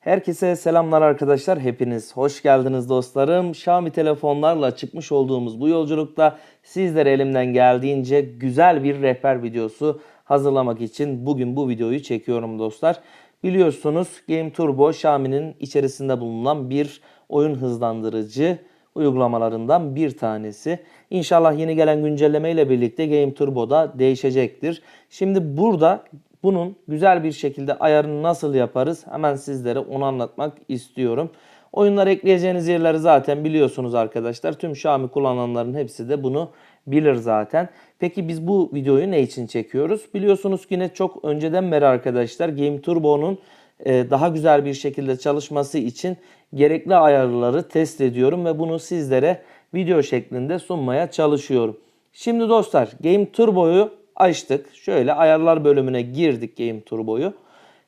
Herkese selamlar arkadaşlar. Hepiniz hoş geldiniz dostlarım. Xiaomi telefonlarla çıkmış olduğumuz bu yolculukta sizlere elimden geldiğince güzel bir rehber videosu hazırlamak için bugün bu videoyu çekiyorum dostlar. Biliyorsunuz Game Turbo Xiaomi'nin içerisinde bulunan bir oyun hızlandırıcı uygulamalarından bir tanesi. İnşallah yeni gelen güncelleme ile birlikte Game Turbo da değişecektir. Şimdi burada bunun güzel bir şekilde ayarını nasıl yaparız hemen sizlere onu anlatmak istiyorum. Oyunlar ekleyeceğiniz yerleri zaten biliyorsunuz arkadaşlar. Tüm Xiaomi kullananların hepsi de bunu bilir zaten. Peki biz bu videoyu ne için çekiyoruz? Biliyorsunuz ki ne çok önceden beri arkadaşlar Game Turbo'nun e, daha güzel bir şekilde çalışması için gerekli ayarları test ediyorum ve bunu sizlere video şeklinde sunmaya çalışıyorum. Şimdi dostlar Game Turbo'yu açtık. Şöyle ayarlar bölümüne girdik Game Turbo'yu.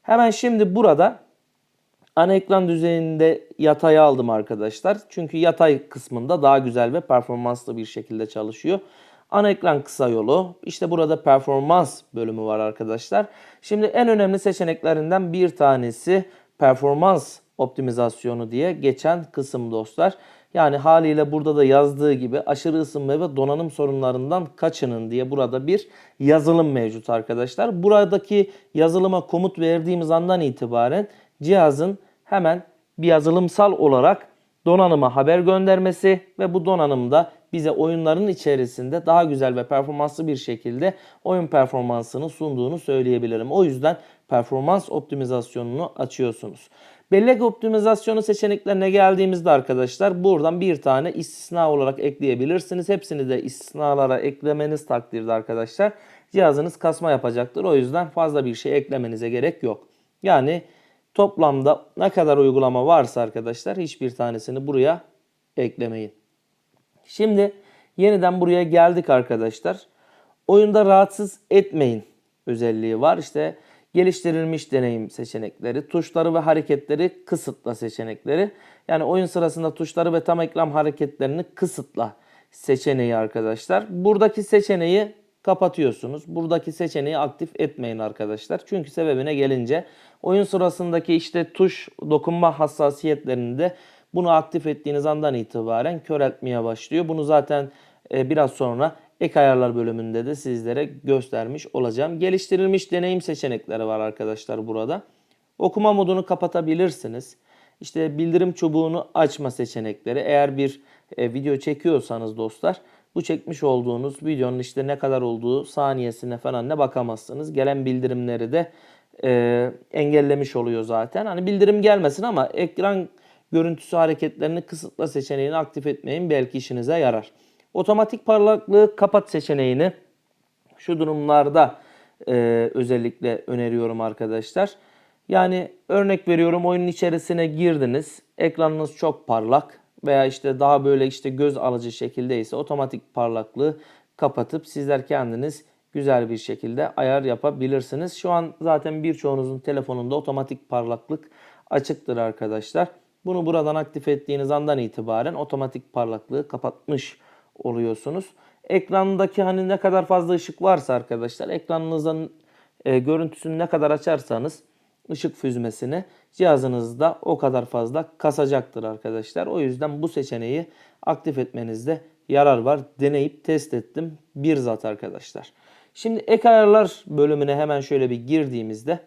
Hemen şimdi burada ana ekran düzeyinde yatayı aldım arkadaşlar. Çünkü yatay kısmında daha güzel ve performanslı bir şekilde çalışıyor. Ana ekran kısa yolu. İşte burada performans bölümü var arkadaşlar. Şimdi en önemli seçeneklerinden bir tanesi performans optimizasyonu diye geçen kısım dostlar. Yani haliyle burada da yazdığı gibi aşırı ısınma ve donanım sorunlarından kaçının diye burada bir yazılım mevcut arkadaşlar. Buradaki yazılıma komut verdiğimiz andan itibaren cihazın hemen bir yazılımsal olarak donanıma haber göndermesi ve bu donanımda bize oyunların içerisinde daha güzel ve performanslı bir şekilde oyun performansını sunduğunu söyleyebilirim. O yüzden performans optimizasyonunu açıyorsunuz. Bellek optimizasyonu seçeneklerine geldiğimizde arkadaşlar buradan bir tane istisna olarak ekleyebilirsiniz. Hepsini de istisnalara eklemeniz takdirde arkadaşlar cihazınız kasma yapacaktır. O yüzden fazla bir şey eklemenize gerek yok. Yani toplamda ne kadar uygulama varsa arkadaşlar hiçbir tanesini buraya eklemeyin. Şimdi yeniden buraya geldik arkadaşlar. Oyunda rahatsız etmeyin özelliği var. İşte geliştirilmiş deneyim seçenekleri, tuşları ve hareketleri kısıtla seçenekleri. Yani oyun sırasında tuşları ve tam ekran hareketlerini kısıtla seçeneği arkadaşlar. Buradaki seçeneği kapatıyorsunuz. Buradaki seçeneği aktif etmeyin arkadaşlar. Çünkü sebebine gelince oyun sırasındaki işte tuş dokunma hassasiyetlerinde bunu aktif ettiğiniz andan itibaren köreltmeye başlıyor. Bunu zaten e, biraz sonra ek ayarlar bölümünde de sizlere göstermiş olacağım. Geliştirilmiş deneyim seçenekleri var arkadaşlar burada. Okuma modunu kapatabilirsiniz. İşte bildirim çubuğunu açma seçenekleri. Eğer bir e, video çekiyorsanız dostlar bu çekmiş olduğunuz videonun işte ne kadar olduğu saniyesine falan ne bakamazsınız. Gelen bildirimleri de e, engellemiş oluyor zaten. Hani bildirim gelmesin ama ekran görüntüsü hareketlerini kısıtla seçeneğini aktif etmeyin belki işinize yarar. Otomatik parlaklığı kapat seçeneğini şu durumlarda e, özellikle öneriyorum arkadaşlar. Yani örnek veriyorum oyunun içerisine girdiniz. Ekranınız çok parlak veya işte daha böyle işte göz alıcı şekildeyse otomatik parlaklığı kapatıp sizler kendiniz güzel bir şekilde ayar yapabilirsiniz. Şu an zaten birçoğunuzun telefonunda otomatik parlaklık açıktır arkadaşlar. Bunu buradan aktif ettiğiniz andan itibaren otomatik parlaklığı kapatmış oluyorsunuz. Ekrandaki hani ne kadar fazla ışık varsa arkadaşlar ekranınızın e, görüntüsünü ne kadar açarsanız ışık füzmesini cihazınızda o kadar fazla kasacaktır arkadaşlar. O yüzden bu seçeneği aktif etmenizde yarar var. Deneyip test ettim. Bir zat arkadaşlar. Şimdi ek ayarlar bölümüne hemen şöyle bir girdiğimizde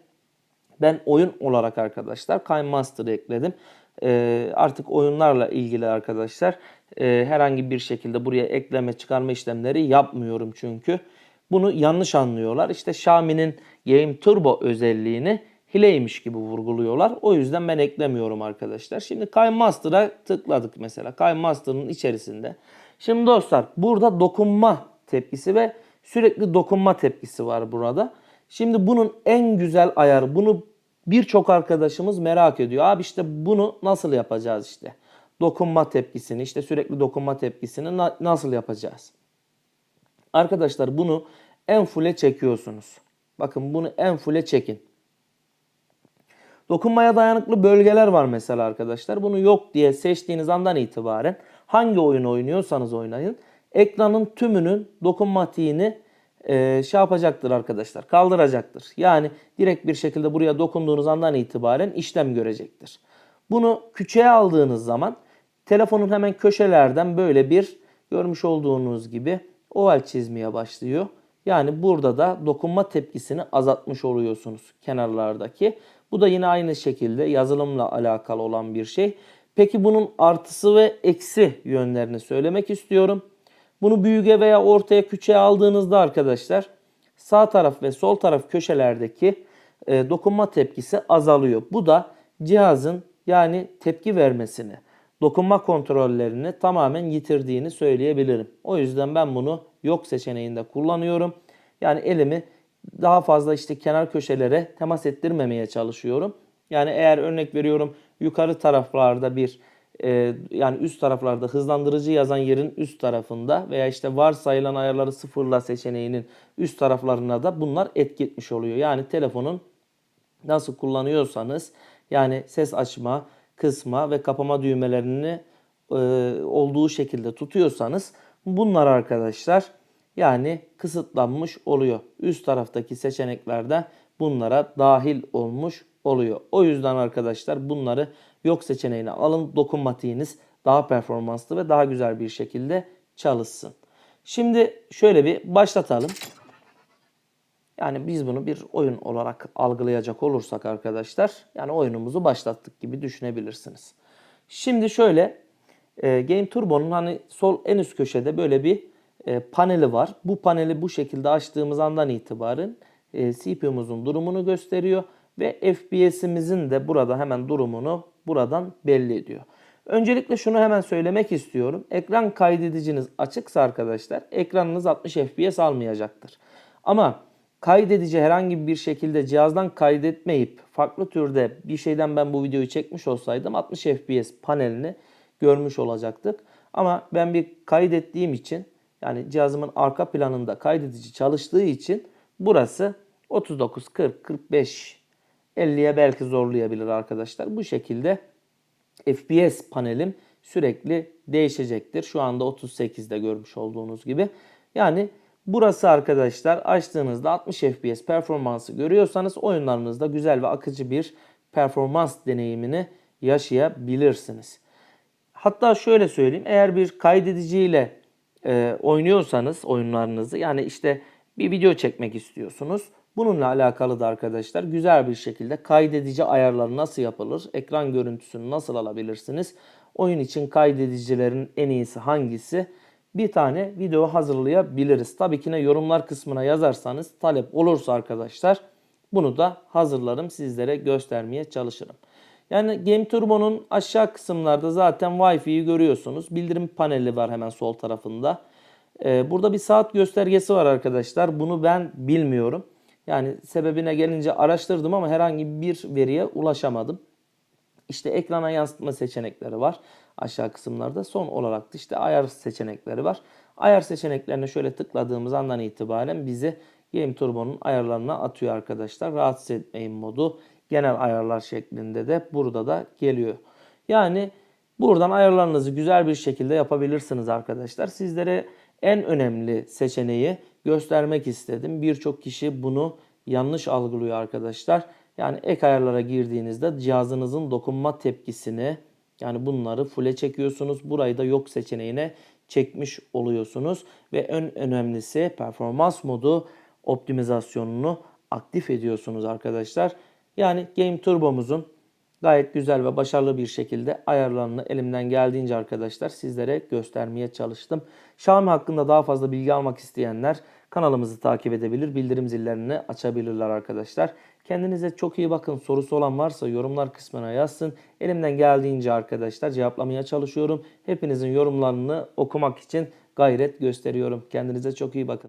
ben oyun olarak arkadaşlar Kind Master'ı ekledim. Ee, artık oyunlarla ilgili arkadaşlar e, herhangi bir şekilde buraya ekleme çıkarma işlemleri yapmıyorum çünkü. Bunu yanlış anlıyorlar. İşte Xiaomi'nin Game Turbo özelliğini hileymiş gibi vurguluyorlar. O yüzden ben eklemiyorum arkadaşlar. Şimdi Kind Master'a tıkladık mesela. Kind Master'ın içerisinde. Şimdi dostlar burada dokunma tepkisi ve sürekli dokunma tepkisi var burada. Şimdi bunun en güzel ayarı bunu birçok arkadaşımız merak ediyor. Abi işte bunu nasıl yapacağız işte. Dokunma tepkisini işte sürekli dokunma tepkisini na- nasıl yapacağız? Arkadaşlar bunu en full'e çekiyorsunuz. Bakın bunu en full'e çekin. Dokunmaya dayanıklı bölgeler var mesela arkadaşlar. Bunu yok diye seçtiğiniz andan itibaren hangi oyun oynuyorsanız oynayın. Ekranın tümünün dokunmatiğini e, şey yapacaktır arkadaşlar. Kaldıracaktır. Yani direkt bir şekilde buraya dokunduğunuz andan itibaren işlem görecektir. Bunu küçüğe aldığınız zaman telefonun hemen köşelerden böyle bir görmüş olduğunuz gibi oval çizmeye başlıyor. Yani burada da dokunma tepkisini azaltmış oluyorsunuz kenarlardaki. Bu da yine aynı şekilde yazılımla alakalı olan bir şey. Peki bunun artısı ve eksi yönlerini söylemek istiyorum. Bunu büyüğe veya ortaya küçüğe aldığınızda arkadaşlar sağ taraf ve sol taraf köşelerdeki e, dokunma tepkisi azalıyor. Bu da cihazın yani tepki vermesini, dokunma kontrollerini tamamen yitirdiğini söyleyebilirim. O yüzden ben bunu yok seçeneğinde kullanıyorum. Yani elimi daha fazla işte kenar köşelere temas ettirmemeye çalışıyorum. Yani eğer örnek veriyorum yukarı taraflarda bir e, yani üst taraflarda hızlandırıcı yazan yerin üst tarafında veya işte varsayılan ayarları sıfırla seçeneğinin üst taraflarına da bunlar etki etmiş oluyor. Yani telefonun nasıl kullanıyorsanız yani ses açma, kısma ve kapama düğmelerini e, olduğu şekilde tutuyorsanız bunlar arkadaşlar yani kısıtlanmış oluyor. Üst taraftaki seçeneklerde bunlara dahil olmuş oluyor. O yüzden arkadaşlar bunları yok seçeneğine alın. Dokunmatiğiniz daha performanslı ve daha güzel bir şekilde çalışsın. Şimdi şöyle bir başlatalım. Yani biz bunu bir oyun olarak algılayacak olursak arkadaşlar yani oyunumuzu başlattık gibi düşünebilirsiniz. Şimdi şöyle e, Game Turbo'nun hani sol en üst köşede böyle bir e, paneli var. Bu paneli bu şekilde açtığımız andan itibaren e, CPU'muzun durumunu gösteriyor ve FPS'imizin de burada hemen durumunu buradan belli ediyor. Öncelikle şunu hemen söylemek istiyorum. Ekran kaydediciniz açıksa arkadaşlar ekranınız 60 FPS almayacaktır. Ama kaydedici herhangi bir şekilde cihazdan kaydetmeyip farklı türde bir şeyden ben bu videoyu çekmiş olsaydım 60 FPS panelini görmüş olacaktık. Ama ben bir kaydettiğim için yani cihazımın arka planında kaydedici çalıştığı için burası 39, 40, 45, 50'ye belki zorlayabilir arkadaşlar. Bu şekilde FPS panelim sürekli değişecektir. Şu anda 38'de görmüş olduğunuz gibi. Yani burası arkadaşlar açtığınızda 60 FPS performansı görüyorsanız oyunlarınızda güzel ve akıcı bir performans deneyimini yaşayabilirsiniz. Hatta şöyle söyleyeyim eğer bir kaydediciyle e, oynuyorsanız oyunlarınızı yani işte bir video çekmek istiyorsunuz. Bununla alakalı da arkadaşlar güzel bir şekilde kaydedici ayarları nasıl yapılır? Ekran görüntüsünü nasıl alabilirsiniz? Oyun için kaydedicilerin en iyisi hangisi? Bir tane video hazırlayabiliriz. Tabii ki ne yorumlar kısmına yazarsanız talep olursa arkadaşlar bunu da hazırlarım sizlere göstermeye çalışırım. Yani Game Turbo'nun aşağı kısımlarda zaten Wi-Fi'yi görüyorsunuz. Bildirim paneli var hemen sol tarafında. Ee, burada bir saat göstergesi var arkadaşlar. Bunu ben bilmiyorum. Yani sebebine gelince araştırdım ama herhangi bir veriye ulaşamadım. İşte ekrana yansıtma seçenekleri var aşağı kısımlarda. Son olarak da işte ayar seçenekleri var. Ayar seçeneklerine şöyle tıkladığımız andan itibaren bizi Game Turbo'nun ayarlarına atıyor arkadaşlar. Rahatsız etmeyin modu genel ayarlar şeklinde de burada da geliyor. Yani buradan ayarlarınızı güzel bir şekilde yapabilirsiniz arkadaşlar. Sizlere en önemli seçeneği göstermek istedim. Birçok kişi bunu yanlış algılıyor arkadaşlar. Yani ek ayarlara girdiğinizde cihazınızın dokunma tepkisini yani bunları full'e çekiyorsunuz. Burayı da yok seçeneğine çekmiş oluyorsunuz. Ve en önemlisi performans modu optimizasyonunu aktif ediyorsunuz arkadaşlar. Yani Game Turbo'muzun gayet güzel ve başarılı bir şekilde ayarlarını elimden geldiğince arkadaşlar sizlere göstermeye çalıştım. Xiaomi hakkında daha fazla bilgi almak isteyenler kanalımızı takip edebilir, bildirim zillerini açabilirler arkadaşlar. Kendinize çok iyi bakın. Sorusu olan varsa yorumlar kısmına yazsın. Elimden geldiğince arkadaşlar cevaplamaya çalışıyorum. Hepinizin yorumlarını okumak için gayret gösteriyorum. Kendinize çok iyi bakın.